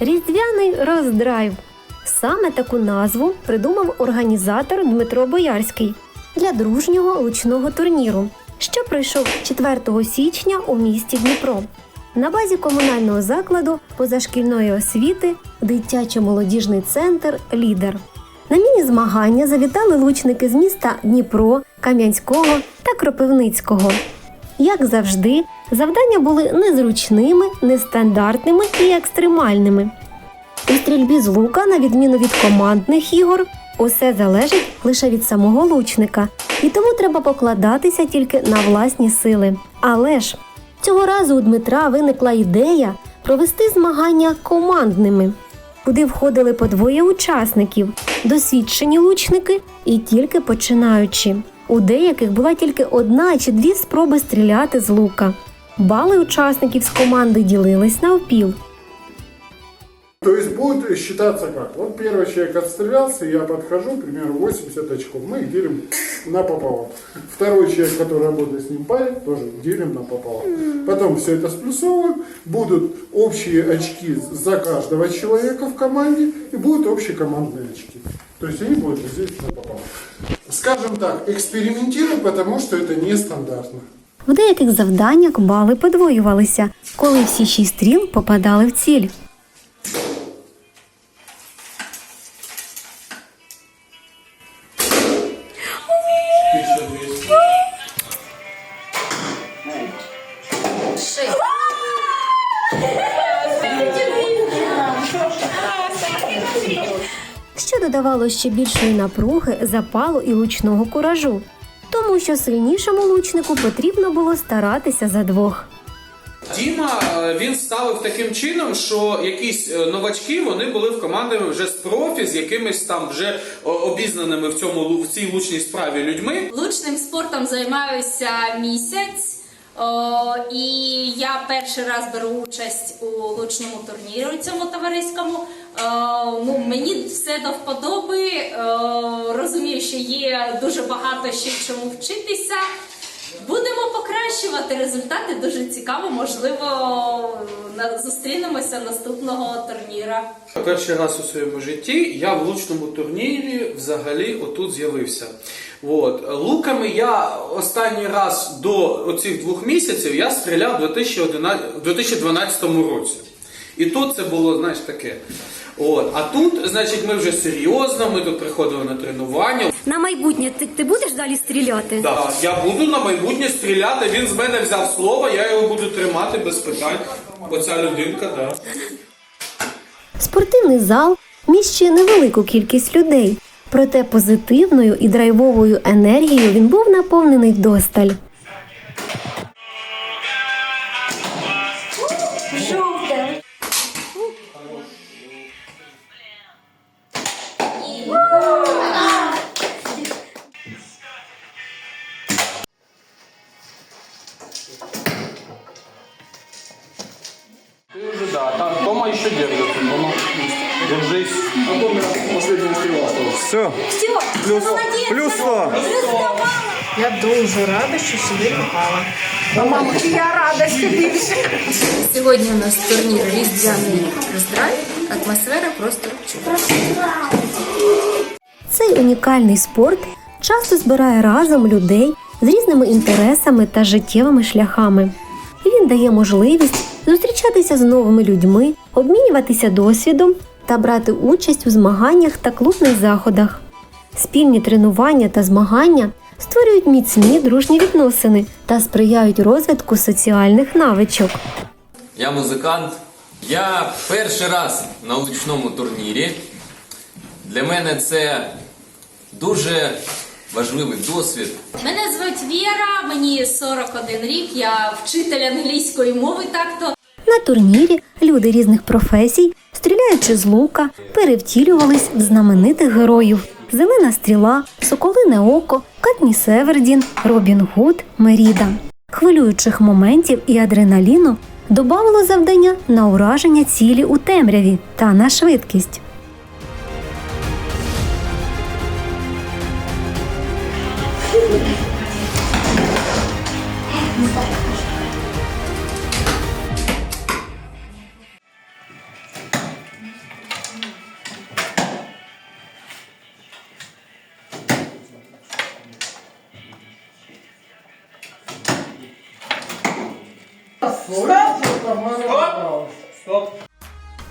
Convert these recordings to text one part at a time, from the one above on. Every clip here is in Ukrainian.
Різдвяний роздрайв. Саме таку назву придумав організатор Дмитро Боярський для дружнього лучного турніру, що пройшов 4 січня у місті Дніпро. На базі комунального закладу позашкільної освіти дитячо-молодіжний центр Лідер. На міні-змагання завітали лучники з міста Дніпро, Кам'янського та Кропивницького. Як завжди, завдання були незручними, нестандартними і екстремальними. У стрільбі з лука, на відміну від командних ігор, усе залежить лише від самого лучника, і тому треба покладатися тільки на власні сили. Але ж цього разу у Дмитра виникла ідея провести змагання командними, куди входили по двоє учасників, досвідчені лучники і тільки починаючі. У деяких була тільки одна чи дві спроби стріляти з лука. Бали учасників з команди ділились навпіл. То есть будет считаться как? Вот первый человек отстрелялся, я подхожу, к примеру, 80 очков. Мы их делим напополам. Второй человек, который работает с ним парень, тоже делим напополам. Потом все это сплюсовываем. Будут общие очки за каждого человека в команде и будут общие командные очки. То есть они будут здесь напополам. Скажем так, экспериментируем, тому що це нестандартно. В деяких завданнях бали подвоювалися, коли всі шість стріл попадали в ціль. Що додавало ще більшої напруги, запалу і лучного куражу, тому що сильнішому лучнику потрібно було старатися за двох. Діма е, він ставив таким чином, що якісь е, новачки вони були в команді вже з профі, з якимись там вже о, обізнаними в цьому лу- в цій лучній справі людьми. Лучним спортом займаюся місяць. О, і я перший раз беру участь у лучному турнірі цьому товариському. О, ну, мені все до вподоби. О, розумію, що є дуже багато ще чому вчитися. Будемо покращувати результати. Дуже цікаво. Можливо, зустрінемося наступного турніра. Перший раз у своєму житті я в лучному турнірі взагалі отут з'явився. От. Луками я останній раз до оцих двох місяців я стріляв у 2012 році. І тут це було, знаєш, таке. От. А тут, значить, ми вже серйозно, ми тут приходили на тренування. На майбутнє ти, ти будеш далі стріляти? Да, я буду на майбутнє стріляти. Він з мене взяв слово, я його буду тримати без питань. Оця людинка, да. Спортивний зал міщує невелику кількість людей, проте позитивною і драйвовою енергією він був наповнений вдосталь. Все. Плюс, плюс 100. Я дуже рада, що сюди попала. А мама, я рада ще більше. Сьогодні у нас турнір Різдвяний роздрай. Атмосфера просто чудова. Цей унікальний спорт часто збирає разом людей з різними інтересами та життєвими шляхами. Він дає можливість зустрічатися з новими людьми, обмінюватися досвідом та брати участь у змаганнях та клубних заходах. Спільні тренування та змагання створюють міцні дружні відносини та сприяють розвитку соціальних навичок. Я музикант. Я перший раз на лучному турнірі. Для мене це дуже важливий досвід. Мене звуть Віра, мені 41 рік. Я вчитель англійської мови. Так-то На турнірі люди різних професій, стріляючи з лука, перевтілювались в знаменитих героїв: Зелена стріла, Соколине око, Катні Севердін, Робін Гуд, Меріда. Хвилюючих моментів і адреналіну добавило завдання на ураження цілі у темряві та на швидкість.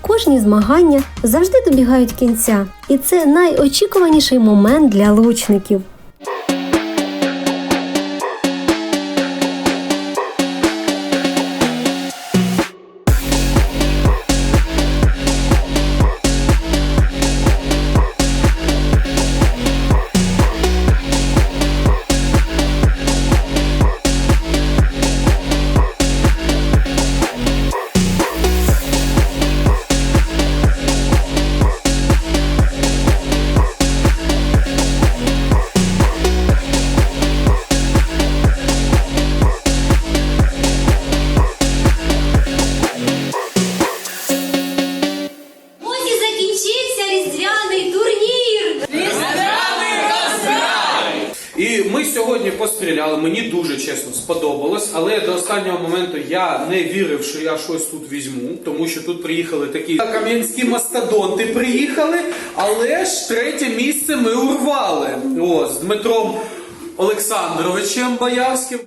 Кожні змагання завжди добігають кінця, і це найочікуваніший момент для лучників. Сьогодні постріляли. Мені дуже чесно сподобалось, але до останнього моменту я не вірив, що я щось тут візьму, тому що тут приїхали такі кам'янські мастодонти. Приїхали, але ж третє місце ми урвали. О, з Дмитром Олександровичем Боярським.